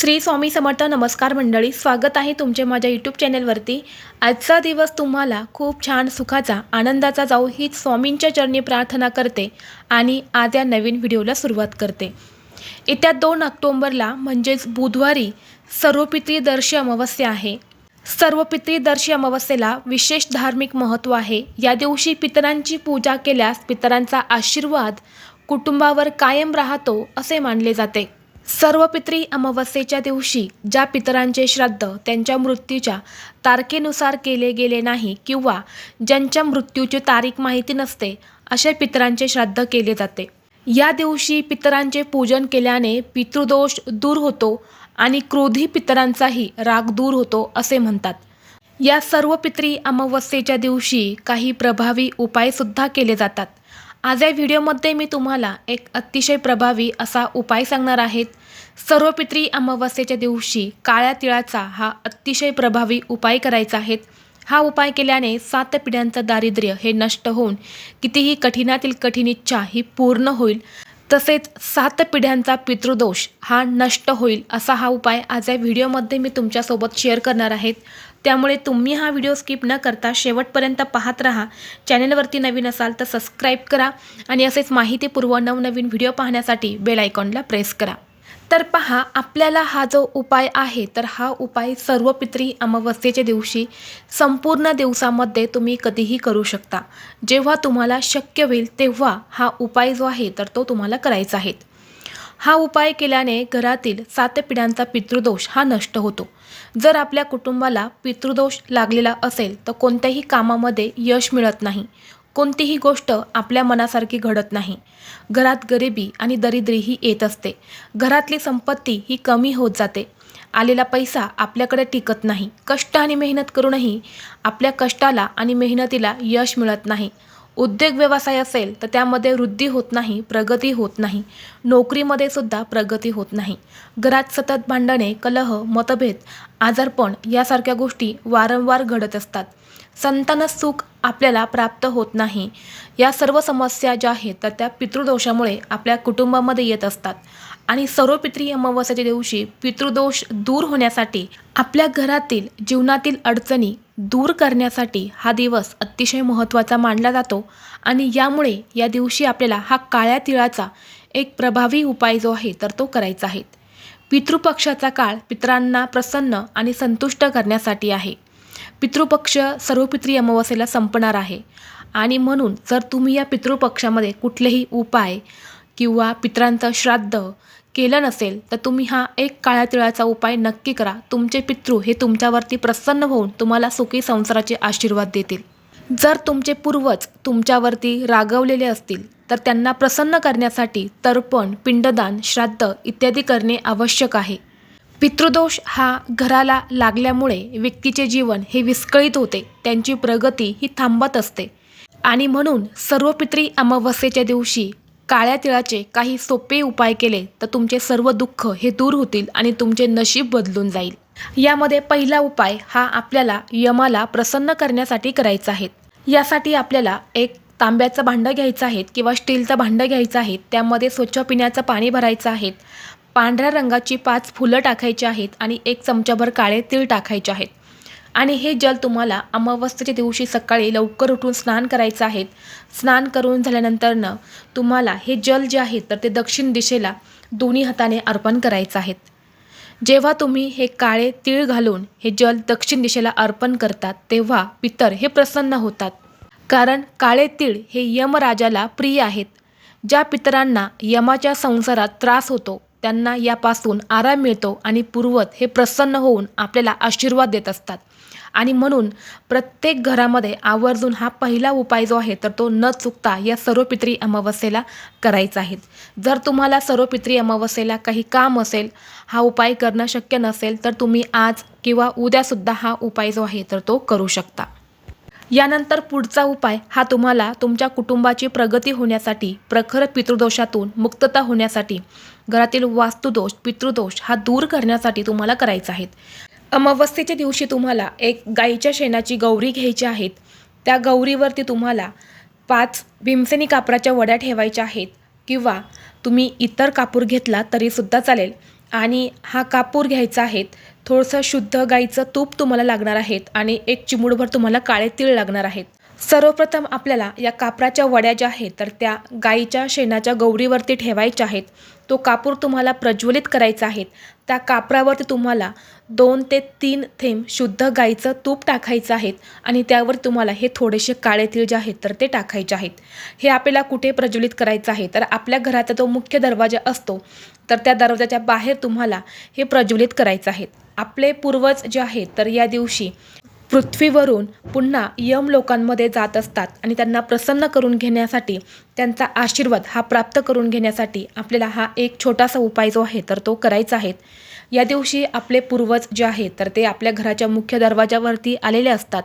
श्री स्वामी समर्थ नमस्कार मंडळी स्वागत आहे तुमचे माझ्या यूट्यूब चॅनलवरती आजचा दिवस तुम्हाला खूप छान सुखाचा आनंदाचा जाऊ हीच स्वामींच्या चरणी प्रार्थना करते आणि आज या नवीन व्हिडिओला सुरुवात करते. येत्या दोन ऑक्टोंबरला म्हणजेच बुधवारी सर्वपितृदर्शी अमावस्या आहे. सर्वपितृदर्शी अमावस्येला विशेष धार्मिक महत्त्व आहे. या दिवशी पितरांची पूजा केल्यास पितरांचा आशीर्वाद कुटुंबावर कायम राहतो असे मानले जाते. सर्व पितरी अमावस्येच्या दिवशी ज्या पितरांचे श्राद्ध त्यांच्या मृत्यूच्या तारखेनुसार केले गेले नाही किंवा ज्यांच्या मृत्यूची तारीख माहिती नसते अशा पितरांचे श्राद्ध केले जाते. या दिवशी पितरांचे पूजन केल्याने पितृदोष दूर होतो आणि क्रोधी पितरांचाही राग दूर होतो असे म्हणतात. या सर्व पित्री अमावस्येच्या दिवशी काही प्रभावी उपायसुद्धा केले जातात. आज या व्हिडिओमध्ये मी तुम्हाला एक अतिशय प्रभावी असा उपाय सांगणार आहेत सर्व पित्री अमावस्येच्या दिवशी काळ्या तिळाचा हा अतिशय प्रभावी उपाय करायचा आहे. हा उपाय केल्याने सात पिढ्यांचं दारिद्र्य हे नष्ट होऊन कितीही कठीणातील कठीण इच्छा ही पूर्ण होईल. तसेच सात पिढ्यांचा पितृदोष हा नष्ट होईल असा हा उपाय आज या व्हिडिओमध्ये मी तुमच्यासोबत शेअर करणार आहेत त्यामुळे तुम्ही हा व्हिडिओ स्किप न करता शेवटपर्यंत पाहत राहा. चॅनलवरती नवीन असाल तर सबस्क्राईब करा आणि असेच माहितीपूर्व नवनवीन व्हिडिओ पाहण्यासाठी बेल आयकॉनला प्रेस करा. तर पहा आपल्याला हा जो उपाय आहे तर हा उपाय सर्व पित्री अमावस्येच्या दिवशी संपूर्ण दिवसामध्ये तुम्ही कधीही करू शकता. जेव्हा तुम्हाला शक्य होईल तेव्हा हा उपाय जो आहे तर तो तुम्हाला करायचा आहे. हा उपाय केल्याने घरातील सात पिढ्यांचा पितृदोष हा नष्ट होतो. जर आपल्या कुटुंबाला पितृदोष लागलेला असेल तर कोणत्याही कामामध्ये यश मिळत नाही. कोणतीही गोष्ट आपल्या मनासारखी घडत नाही. घरात गरिबी आणि दरिद्री ही येत असते. घरातली संपत्ती ही कमी होत जाते. आलेला पैसा आपल्याकडे टिकत नाही. कष्ट आणि मेहनत करूनही आपल्या कष्टाला आणि मेहनतीला यश मिळत नाही. उद्योग व्यवसाय असेल तर त्यामध्ये वृद्धी होत नाही प्रगती होत नाही. नोकरीमध्ये सुद्धा प्रगती होत नाही. घरात सतत भांडणे कलह मतभेद आजारपण यासारख्या गोष्टी वारंवार घडत असतात. संतान सुख आपल्याला प्राप्त होत नाही. या सर्व समस्या ज्या आहेत तर त्या पितृदोषामुळे आपल्या कुटुंबामध्ये येत असतात. आणि सर्व अमावस्याच्या दिवशी पितृदोष दूर होण्यासाठी आपल्या घरातील जीवनातील अडचणी दूर करण्यासाठी हा दिवस अतिशय महत्त्वाचा मानला जातो. आणि यामुळे या दिवशी आपल्याला हा काळ्या तिळाचा एक प्रभावी उपाय जो आहे तर तो करायचा आहे. पितृपक्षाचा काळ पितरांना प्रसन्न आणि संतुष्ट करण्यासाठी आहे. पितृपक्ष सर्वपित्री अमावस्येला संपणार आहे. आणि म्हणून जर तुम्ही या पितृपक्षामध्ये कुठलेही उपाय किंवा पितरांचं श्राद्ध केलं नसेल तर तुम्ही हा एक काळ्या तिळाचा उपाय नक्की करा. तुमचे पितृ हे तुमच्यावरती प्रसन्न होऊन तुम्हाला सुखी संसाराचे आशीर्वाद देतील. जर तुमचे पूर्वज तुमच्यावरती रागवलेले असतील तर त्यांना प्रसन्न करण्यासाठी तर्पण पिंडदान श्राद्ध इत्यादी करणे आवश्यक आहे. पितृदोष हा घराला लागल्यामुळे व्यक्तीचे जीवन हे विस्कळीत होते. त्यांची प्रगती ही थांबत असते. आणि म्हणून सर्व पित्री अमावस्येच्या दिवशी काळ्या तिळाचे काही सोपे उपाय केले तर तुमचे सर्व दुःख हे दूर होतील आणि तुमचे नशीब बदलून जाईल. यामध्ये पहिला उपाय हा आपल्याला यमाला प्रसन्न करण्यासाठी करायचा आहे. यासाठी आपल्याला एक तांब्याचं भांडं घ्यायचं आहे किंवा स्टीलचं भांडं घ्यायचं आहे. त्यामध्ये स्वच्छ पिण्याचं पाणी भरायचं आहे. पांढऱ्या रंगाची पाच फुलं टाकायची आहेत आणि एक चमचाभर काळे तीळ टाकायचे आहेत. आणि हे जल तुम्हाला अमावस्येच्या दिवशी सकाळी लवकर उठून स्नान करायचं आहे. स्नान करून झाल्यानंतरनं तुम्हाला हे जल जे आहे तर ते दक्षिण दिशेला दोन्ही हाताने अर्पण करायचं आहे. जेव्हा तुम्ही हे काळे तीळ घालून हे जल दक्षिण दिशेला अर्पण करतात तेव्हा पितर हे प्रसन्न होतात. कारण काळे तीळ हे यमराजाला प्रिय आहेत. ज्या पितरांना यमाच्या संसारात त्रास होतो त्यांना यापासून आराम मिळतो आणि पूर्वत हे प्रसन्न होऊन आपल्याला आशीर्वाद देत असतात. आणि म्हणून प्रत्येक घरामध्ये आवर्जून हा पहिला उपाय जो आहे तर तो न चुकता या सर्वपित्री अमावस्येला करायचा आहे. जर तुम्हाला सर्वपित्री अमावस्येला काही काम असेल हा उपाय करणं शक्य नसेल तर तुम्ही आज किंवा उद्यासुद्धा हा उपाय जो आहे तर तो करू शकता. यानंतर पुढचा उपाय हा तुम्हाला तुमच्या कुटुंबाची प्रगती होण्यासाठी प्रखर पितृदोषातून मुक्तता होण्यासाठी घरातील वास्तुदोष पितृदोष हा दूर करण्यासाठी तुम्हाला करायचा आहे अमावस्येच्या दिवशी तुम्हाला एक गाईच्या शेणाची गौरी घ्यायची आहेत. त्या गौरीवरती तुम्हाला पाच भीमसेनी कापराच्या वड्या ठेवायच्या आहेत किंवा तुम्ही इतर कापूर घेतला तरीसुद्धा चालेल. आणि हा कापूर घ्यायचा आहे थोडंसं शुद्ध गाईचं तूप तुम्हाला लागणार आहेत आणि एक चिमूडभर तुम्हाला काळे तीळ लागणार आहेत सर्वप्रथम आपल्याला या कापराच्या वड्या ज्या आहेत तर त्या गाईच्या शेणाच्या गौरीवरती ठेवायच्या आहेत. तो कापूर तुम्हाला प्रज्वलित करायचा आहे. त्या कापरावरती तुम्हाला दोन ते तीन थेंब शुद्ध गाईचं तूप टाकायचं आहेत आणि त्यावर तुम्हाला हे थोडेसे काळे तीळ जे आहेत तर ते टाकायचे आहेत. हे आपल्याला कुठे प्रज्वलित करायचं आहे? तर आपल्या घराचा तो मुख्य दरवाजा असतो तर त्या दरवाजाच्या बाहेर तुम्हाला हे प्रज्वलित करायचं आहे. आपले पूर्वज जे आहेत तर या दिवशी पृथ्वीवरून पुन्हा यम लोकांमध्ये जात असतात आणि त्यांना प्रसन्न करून घेण्यासाठी त्यांचा आशीर्वाद हा प्राप्त करून घेण्यासाठी आपल्याला हा एक छोटासा उपाय जो आहे तर तो करायचा आहे. या दिवशी आपले पूर्वज जे आहेत तर ते आपल्या घराच्या मुख्य दरवाजावरती आलेले असतात.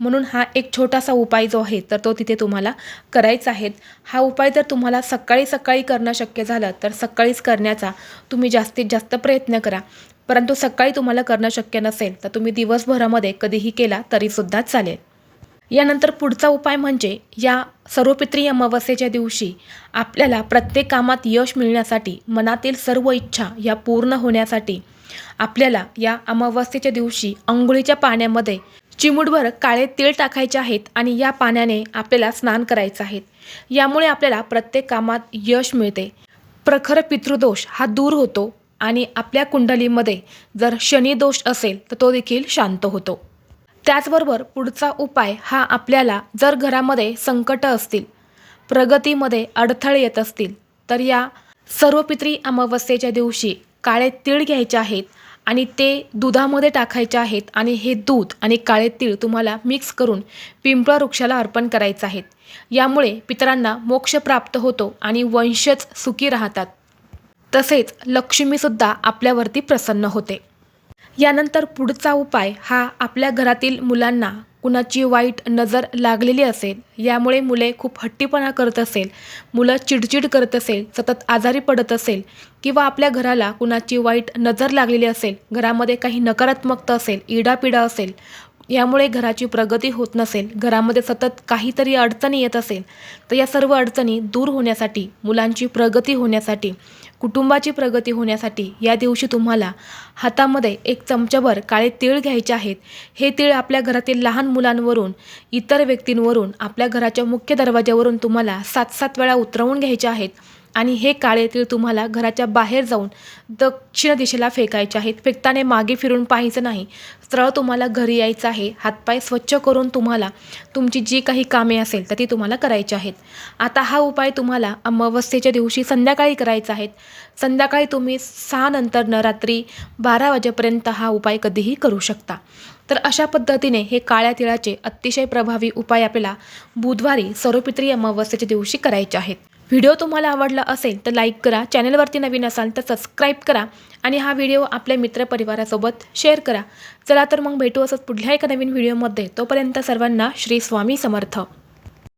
म्हणून हा एक छोटासा उपाय जो आहे तर तो तिथे तुम्हाला करायचा आहे. हा उपाय जर तुम्हाला सकाळी सकाळी करणं शक्य झालं तर सकाळीच करण्याचा तुम्ही जास्तीत जास्त प्रयत्न करा. परंतु सकाळी तुम्हाला करणं शक्य नसेल तर तुम्ही दिवसभरामध्ये कधीही केला तरीसुद्धा चालेल. यानंतर पुढचा उपाय म्हणजे या सर्वपित्री अमावस्येच्या दिवशी आपल्याला प्रत्येक कामात यश मिळण्यासाठी मनातील सर्व इच्छा या पूर्ण होण्यासाठी आपल्याला या अमावस्येच्या दिवशी अंघोळीच्या पाण्यामध्ये चिमूटभर काळे तीळ टाकायचे आहेत आणि या पाण्याने आपल्याला स्नान करायचं आहे. यामुळे आपल्याला प्रत्येक कामात यश मिळते. प्रखर पितृदोष हा दूर होतो. आणि आपल्या कुंडलीमध्ये जर शनी दोष असेल तर तो देखील शांत होतो. त्याचबरोबर पुढचा उपाय हा आपल्याला जर घरामध्ये संकट असतील प्रगतीमध्ये अडथळे येत असतील तर या सर्व पित्री अमावस्येच्या दिवशी काळे तीळ घ्यायचे आहेत आणि ते दुधामध्ये टाकायचे आहेत आणि हे दूध आणि काळे तीळ तुम्हाला मिक्स करून पिंपळ वृक्षाला अर्पण करायचं आहेत. यामुळे पितरांना मोक्ष प्राप्त होतो आणि वंशज सुखी राहतात. तसेच लक्ष्मीसुद्धा आपल्यावरती प्रसन्न होते. यानंतर पुढचा उपाय हा आपल्या घरातील मुलांना कुणाची वाईट नजर लागलेली असेल यामुळे मुले खूप हट्टीपणा करत असेल मुलं चिडचिड करत असेल सतत आजारी पडत असेल किंवा आपल्या घराला कुणाची वाईट नजर लागलेली असेल घरामध्ये काही नकारात्मकता असेल इडापिडा असेल यामुळे घराची प्रगती होत नसेल घरामध्ये सतत काहीतरी अडचणी येत असेल तर या सर्व अडचणी दूर होण्यासाठी मुलांची प्रगती होण्यासाठी कुटुंबाची प्रगती होण्यासाठी या दिवशी तुम्हाला हातामध्ये एक चमचाभर काळे तीळ घ्यायचे आहेत. हे तीळ आपल्या घरातील लहान मुलांवरून इतर व्यक्तींवरून आपल्या घराच्या मुख्य दरवाज्यावरून तुम्हाला सात सात वेळा उतरवून घ्यायचे आहेत. आणि हे काळे तीळ तुम्हाला घराच्या बाहेर जाऊन दक्षिण दिशेला फेकायचे आहेत. फेकताने मागे फिरून पाहायचं नाही. सरळ तुम्हाला घरी यायचं आहे. हातपाय स्वच्छ करून तुम्हाला तुमची जी काही कामे असेल तर ती तुम्हाला करायची आहेत. आता हा उपाय तुम्हाला अमावस्येच्या दिवशी संध्याकाळी करायचा आहे. संध्याकाळी तुम्ही सहा नंतर रात्री बारा वाजेपर्यंत हा उपाय कधीही करू शकता. तर अशा पद्धतीने हे काळ्या तिळाचे अतिशय प्रभावी उपाय आपल्याला बुधवारी सर्वपित्री अमावस्येच्या दिवशी करायचे आहेत. व्हिडिओ तुम्हाला आवडला असेल तर लाईक करा चॅनलवरती नवीन असाल तर सबस्क्राईब करा आणि हा व्हिडिओ आपल्या मित्रपरिवारासोबत शेअर करा. चला तर मग भेटू असंच पुढल्या एका नवीन व्हिडिओमध्ये. तोपर्यंत सर्वांना श्री स्वामी समर्थ.